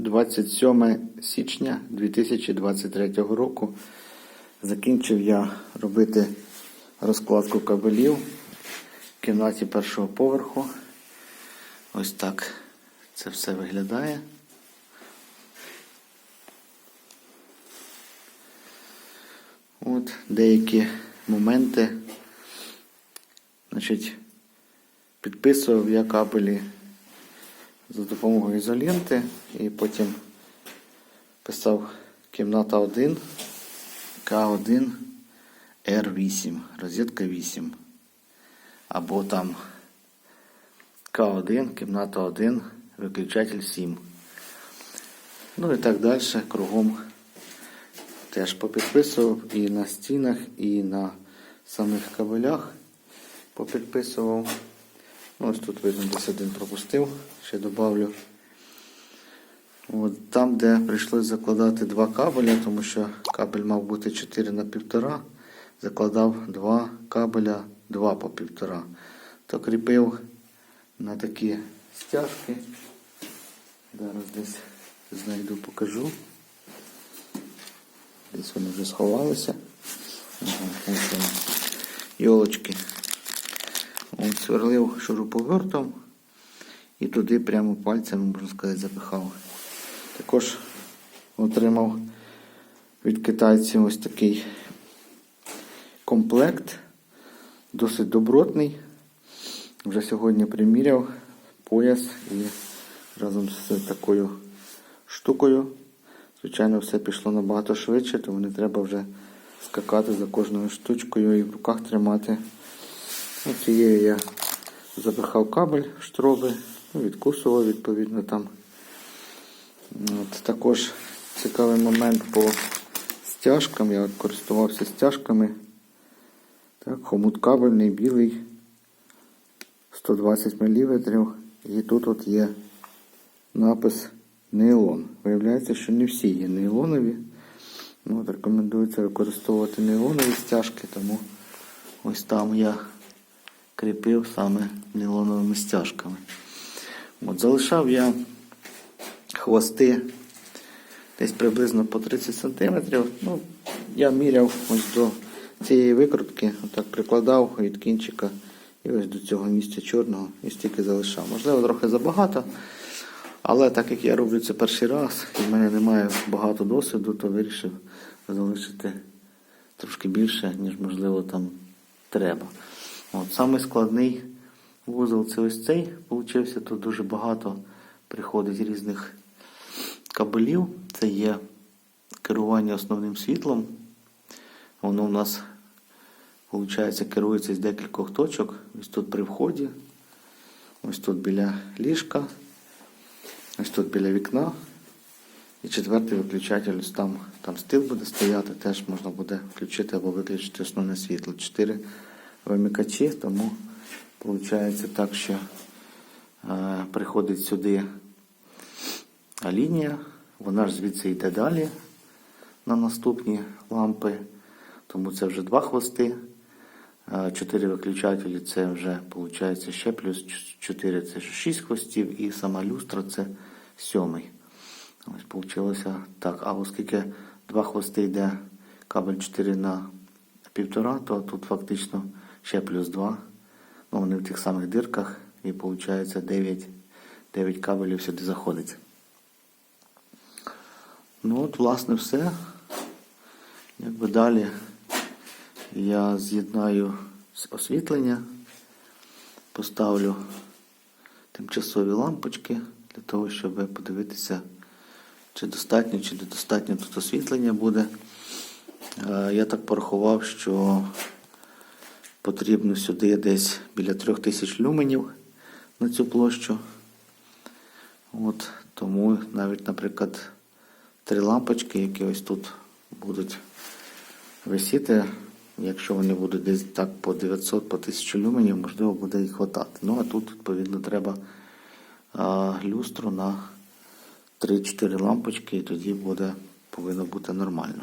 27 січня 2023 року закінчив я робити розкладку кабелів в кімнаті першого поверху. Ось так це все виглядає. От деякі моменти. Значить, підписував я кабелі за допомогою ізоленти і потім писав кімната 1, К1, Р8, розетка 8. Або там К1, кімната 1, виключатель 7. Ну і так далі, кругом теж попідписував і на стінах, і на самих кабелях попідписував. Ось тут видно, десь один пропустив, ще добавлю. От, там, де прийшлось закладати два кабеля, тому що кабель мав бути 4 на 1,5, закладав два кабеля 2 по 1,5. То кріпив на такі стяжки. Зараз десь знайду, покажу. Десь вони вже сховалися. Ага. Йолочки. Сверлив шуруповертом і туди прямо пальцем, можна сказати, запихав. Також отримав від китайців ось такий комплект, досить добротний. Вже сьогодні приміряв пояс і разом з такою штукою. Звичайно, все пішло набагато швидше, тому не треба вже скакати за кожною штучкою і в руках тримати. Ну, Цією я запихав кабель штроби, ну, відкусував відповідно там. От, також цікавий момент по стяжкам. Я користувався стяжками. Так, хомут кабельний, білий, 120 мм. І тут от є напис нейлон. Виявляється, що не всі є нейлонові. Ну, от рекомендується використовувати нейлонові стяжки, тому ось там я кріпив саме нейлоновими стяжками. От, залишав я хвости десь приблизно по 30 см. Ну, я міряв ось до цієї викрутки, отак прикладав від кінчика і ось до цього місця чорного і стільки залишав. Можливо, трохи забагато. Але так як я роблю це перший раз, і в мене немає багато досвіду, то вирішив залишити трошки більше, ніж можливо там треба. От Самий складний вузол це ось цей. Получився тут дуже багато приходить різних кабелів. Це є керування основним світлом. Воно у нас виходить, керується з декількох точок. Ось тут при вході, ось тут біля ліжка, ось тут біля вікна. І четвертий виключатель, ось там там стіл буде стояти, теж можна буде включити або виключити основне світло. Чотири промікачі, тому виходить так, що е, приходить сюди лінія, вона ж звідси йде далі на наступні лампи, тому це вже два хвости. Е, чотири виключателі це вже виходить ще плюс 4 це 6 хвостів, і сама люстра це сьомий. Ось вийшло так. А оскільки два хвости йде кабель 4 на півтора, то тут фактично ще плюс 2. Ну, вони в тих самих дирках і виходить 9, 9 кабелів сюди заходить. Ну от, власне, все. Якби далі я з'єднаю освітлення, поставлю тимчасові лампочки для того, щоб подивитися, чи достатньо, чи недостатньо тут освітлення буде. Е, Я так порахував, що потрібно сюди десь біля 3000 люменів на цю площу. От, Тому навіть, наприклад, три лампочки, які ось тут будуть висіти, якщо вони будуть десь так по 900 по 1000 люменів, можливо, буде і хватати. Ну, а тут, відповідно, треба а, люстру на 3-4 лампочки, і тоді буде, повинно бути нормально.